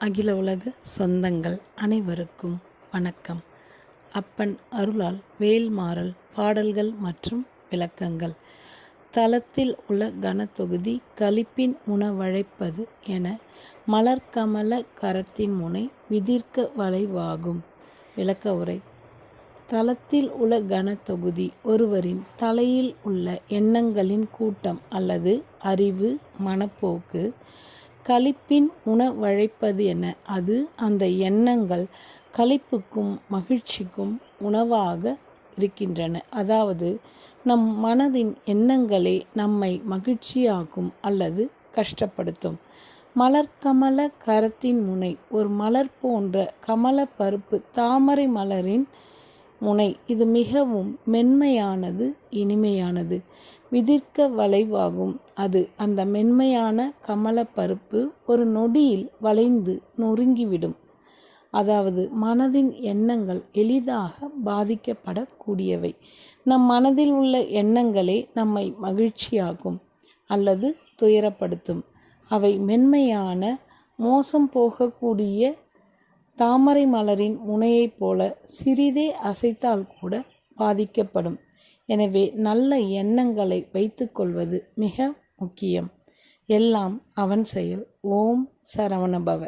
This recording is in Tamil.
அகில உலக சொந்தங்கள் அனைவருக்கும் வணக்கம். அப்பன் அருளால் வேல்மாறல் பாடல்கள் மற்றும் விளக்கங்கள். தளத்தில் உள்ள கனத்தொகுதி கலிப்பின் உணவழைப்பது என மலர்கமல கரத்தின் முனை விதிர்க்க வளைவாகும். விளக்க உரை. தளத்தில் உள்ள கனத்தொகுதி ஒருவரின் தலையில் உள்ள எண்ணங்களின் கூட்டம் அல்லது அறிவு மனப்போக்கு களிப்பின் உணவழைப்பது என அது அந்த எண்ணங்கள் களிப்புக்கும் மகிழ்ச்சிக்கும் உணவாக இருக்கின்றன. அதாவது நம் மனதின் எண்ணங்களே நம்மை மகிழ்ச்சியாக்கும் அல்லது கஷ்டப்படுத்தும். மலர்கமல கரத்தின் முனை ஒரு மலர் போன்ற கமல பருப்பு தாமரை மலரின் முனை. இது மிகவும் மென்மையானது இனிமையானது. விதிர்க்க வளைவாகும். அது அந்த மென்மையான கமலப்பருப்பு ஒரு நொடியில் வளைந்து நொறுங்கிவிடும். அதாவது மனதின் எண்ணங்கள் எளிதாக பாதிக்கப்படக்கூடியவை. நம் மனதில் உள்ள எண்ணங்களே நம்மை மகிழ்ச்சியாகும் அல்லது துயரப்படுத்தும். அவை மென்மையான மோசம் போகக்கூடிய தாமரை மலரின் முனையைப் போல சிறிதே அசைத்தால் கூட பாதிக்கப்படும். எனவே நல்ல எண்ணங்களை வைத்துக்கொள்வது மிக முக்கியம். எல்லாம் அவன் செயல். ஓம் சரவணபவ.